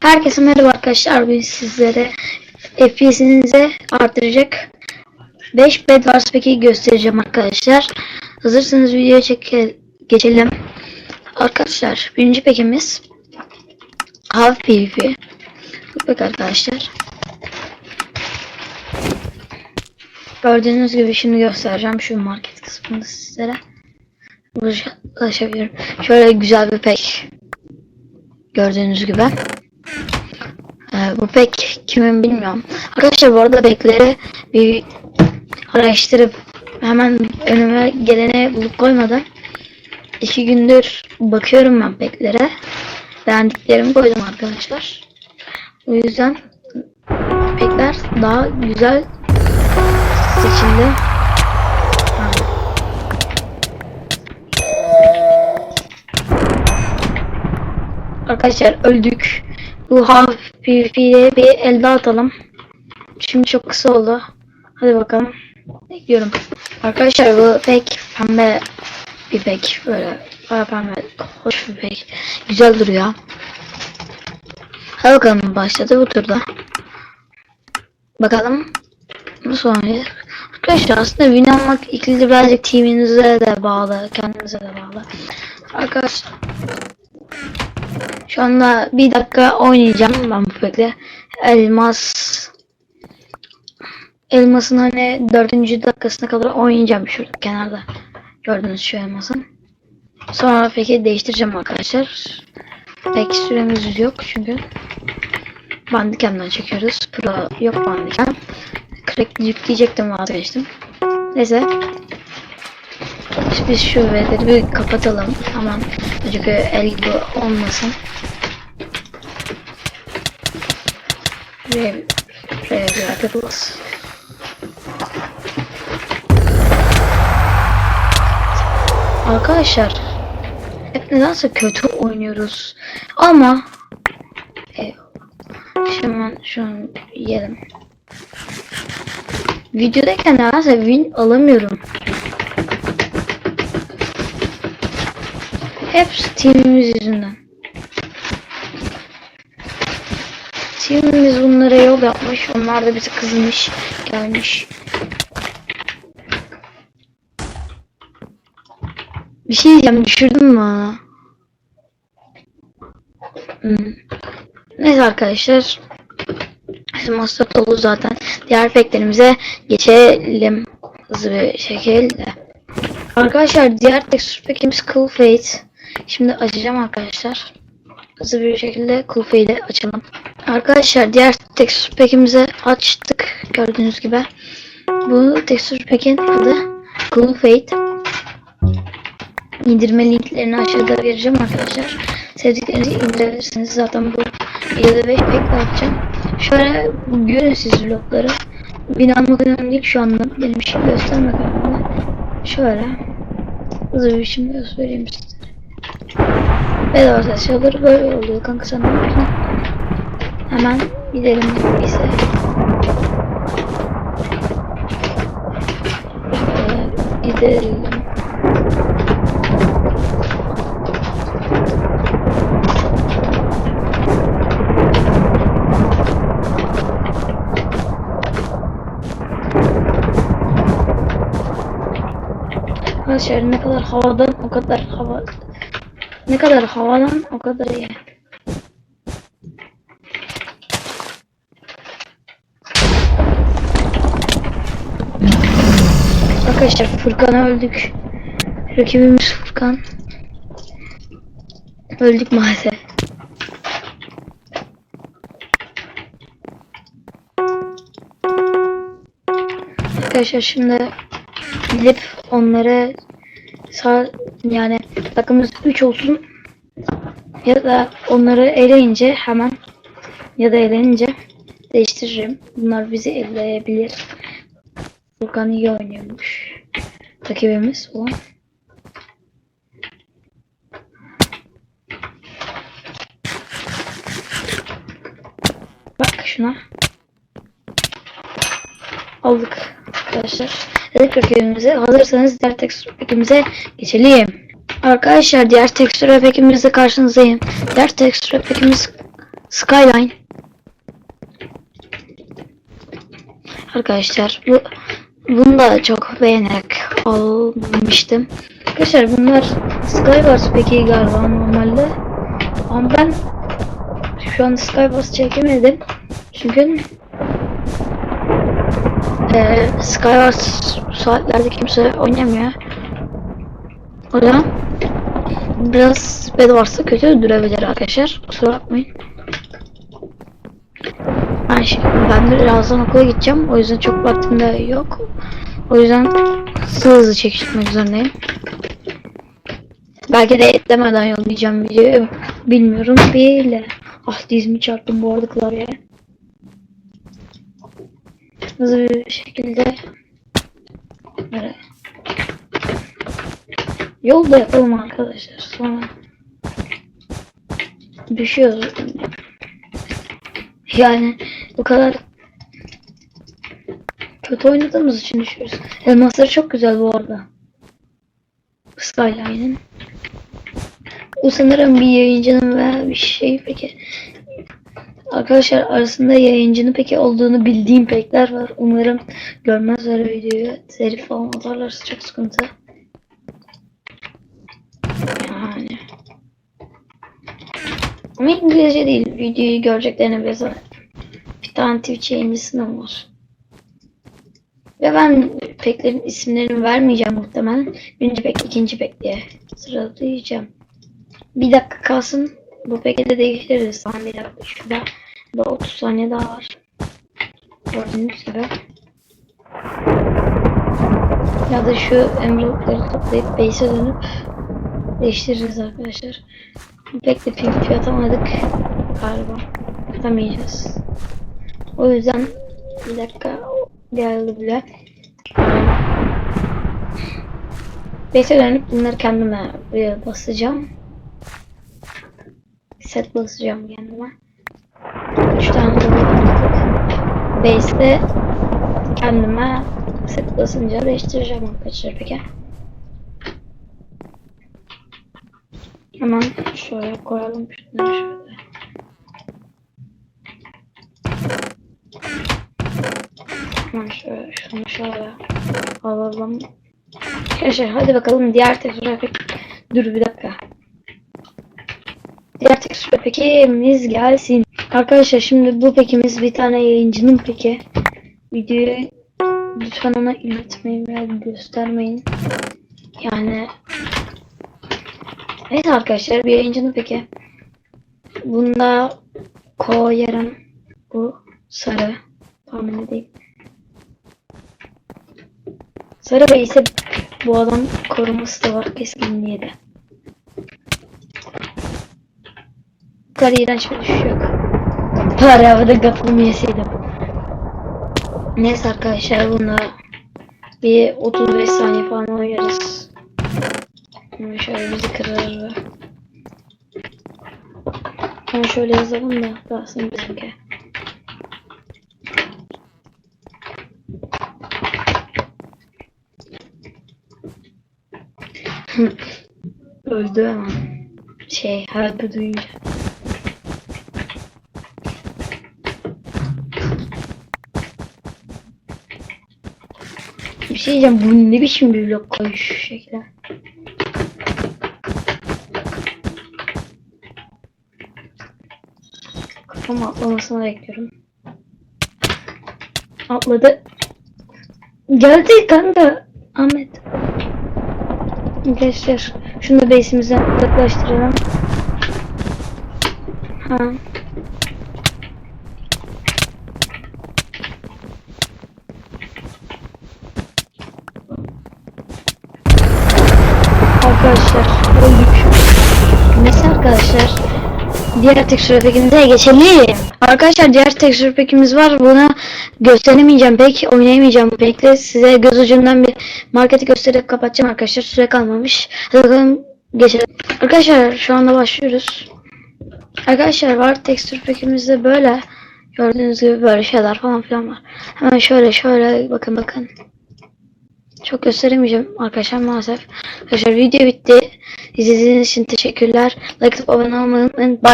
Herkese merhaba arkadaşlar. Biz sizlere FPS'inize artıracak 5 Bedwars peki göstereceğim arkadaşlar. Hazırsanız videoya geçelim. Arkadaşlar birinci pekimiz Half PvP. Bak arkadaşlar. Gördüğünüz gibi şimdi göstereceğim şu market kısmında sizlere. Ulaşabiliyorum. Şöyle güzel bir pek. Gördüğünüz gibi. Bu pek kimin bilmiyorum. Arkadaşlar bu arada pekleri bir araştırıp hemen önüme gelene bulup koymadan iki gündür bakıyorum ben peklere. Beğendiklerimi koydum arkadaşlar. O yüzden pekler daha güzel seçildi. Arkadaşlar öldük. Bu half bir el daha atalım. Şimdi çok kısa oldu. Hadi bakalım. Bekliyorum. Arkadaşlar bu pek pembe bir pek. Böyle bayağı pembe. Hoş bir pek. Güzel duruyor. Hadi bakalım başladı bu turda. Bakalım nasıl oynayacak. Arkadaşlar aslında win almak ikili birazcık teaminize de bağlı. Kendinize de bağlı. Arkadaşlar şu anda bir dakika oynayacağım ben bu pekle. Elmas Elmasın hani dördüncü dakikasına kadar oynayacağım şurada kenarda. Gördüğünüz şu elmasın. Sonra peki değiştireceğim arkadaşlar. Pek süremiz yok çünkü. Bandicam'dan çekiyoruz. Pro yok Bandicam. Crack yükleyecektim vazgeçtim. Neyse. Biz şu verileri bir kapatalım. Aman çünkü el gibi olmasın. Ve ve bırakırız. Arkadaşlar hep nedense kötü oynuyoruz. Ama e, hemen şunu yiyelim. Videodayken nedense win alamıyorum. Hepsi teamimiz yüzünden. Teamimiz bunlara yol yapmış. Onlar da bizi kızmış. Gelmiş. Bir şey diyeceğim. Düşürdün mü? Hmm. Neyse arkadaşlar. Bizim masraf dolu zaten. Diğer peklerimize geçelim. Hızlı bir şekilde. Arkadaşlar diğer tekstür pekimiz Cool Fate. Şimdi açacağım arkadaşlar. Hızlı bir şekilde Cool Fate'i açalım. Arkadaşlar diğer tekstür pekimizi açtık. Gördüğünüz gibi. Bu tekstür pekin adı Cool Fate. İndirme linklerini aşağıda vereceğim arkadaşlar. Sevdiklerinizi indirebilirsiniz. Zaten bu videoda 5 pek yapacağım. Şöyle görün siz vlogları. Almak önemli değil şu anda. Benim şey göstermek önemli. Şöyle. Hızlı bir biçimde göstereyim size. Bedava taşıyorlar. Böyle oluyor kanka sana. Hemen gidelim bize. Şöyle gidelim. Arkadaşlar ne kadar havadan o kadar hava ne kadar havadan o kadar iyi. Arkadaşlar Furkan'a öldük. Rakibimiz Furkan. Öldük maalesef. Arkadaşlar şimdi gidip onlara sağ yani takımımız 3 olsun ya da onları eleyince hemen ya da elenince değiştiririm. Bunlar bizi eleyebilir. Furkan iyi oynuyormuş. Rakibimiz olan. Bak şuna. Aldık arkadaşlar. Dedik rakibimize. Hazırsanız diğer tekstür pekimize geçelim. Arkadaşlar diğer tekstür pekimizle karşınızdayım. Diğer tekstür pekimiz Skyline. Arkadaşlar bu bunu da çok beğenerek almıştım. Arkadaşlar bunlar Skywars peki galiba normalde. Ama ben şu an Skywars çekemedim. Çünkü eee Skywars saatlerde kimse oynamıyor. O yüzden biraz Bedwars'ta kötü durabilir arkadaşlar. Kusura bakmayın. Ben, şimdi, ben birazdan okula gideceğim. O yüzden çok vaktim de yok. O yüzden hızlı hızlı çekişmek zorundayım. Belki de etlemeden yollayacağım videoyu. Bilmiyorum bile. Ah dizimi çarptım bu arada klavyeye. Hızlı bir şekilde böyle Yolda yapalım arkadaşlar. Sonra düşüyoruz. Yani bu kadar kötü oynadığımız için düşüyoruz. Elmasları çok güzel bu arada. Skyline'in. Bu sanırım bir yayıncının veya bir şey peki. Arkadaşlar arasında yayıncının peki olduğunu bildiğim pekler var. Umarım görmezler videoyu. Serif falan atarlarsa çok sıkıntı. Yani. Ama İngilizce değil. Videoyu göreceklerine biraz bir tane Twitch yayıncısının var. Ve ben peklerin isimlerini vermeyeceğim muhtemelen. Birinci pek, ikinci pek diye sıralayacağım. Bir dakika kalsın. Bu peki de değiştiririz. Tamam bir dakika. Şurada da 30 saniye daha var. Gördüğünüz gibi. Ya da şu emeraldları toplayıp base'e dönüp değiştiririz arkadaşlar. Pek de PvP atamadık galiba. Atamayacağız. O yüzden bir dakika geldi bile. Base'e dönüp bunları kendime buraya basacağım. Set basacağım kendime. 3 tane artık. Base'de kendime set basınca değiştireceğim arkadaşlar peki. Hemen şöyle koyalım şunları şöyle. Hemen şöyle şunu şöyle alalım. Arkadaşlar hadi bakalım diğer tekrar pek dur bir dakika. Diğer tekrar pekimiz gelsin. Arkadaşlar şimdi bu pekimiz bir tane yayıncının peki. Videoyu lütfen ona iletmeyin veya göstermeyin. Yani Evet arkadaşlar bir yayıncının peki. Bunda koyarım. Bu sarı. Tahmin edeyim. Sarı ve ise bu adam koruması da var keskinliğe de. Bu kadar iğrenç bir düşüş yok. Bari havada katılım yeseydim. Neyse arkadaşlar bunda bir 35 saniye falan oynarız. Ama şöyle bizi kırır ve Ama şöyle yazalım da dağılsın bizimki. Öldü ama şey harbi duyunca. Bir şey diyeceğim bu ne biçim bir blok koyuş şekilde. Kafama atlamasını bekliyorum. Atladı. Geldi kanka. Ahmet. Arkadaşlar şunu da base'imize uzaklaştıralım. Ha. Arkadaşlar öldük. Neyse arkadaşlar. Diğer tekstür pekimize geçelim. Arkadaşlar diğer tekstür pekimiz var. Bunu gösteremeyeceğim pek. Oynayamayacağım pekle. Size göz ucundan bir marketi gösterip kapatacağım arkadaşlar. Süre kalmamış. Hadi bakalım geçelim. Arkadaşlar şu anda başlıyoruz. Arkadaşlar var tekstür pekimizde böyle. Gördüğünüz gibi böyle şeyler falan filan var. Hemen şöyle şöyle bakın bakın. Çok gösteremeyeceğim arkadaşlar maalesef. Arkadaşlar video bitti. İzlediğiniz için teşekkürler. Like atıp abone olmayı unutmayın. Bye.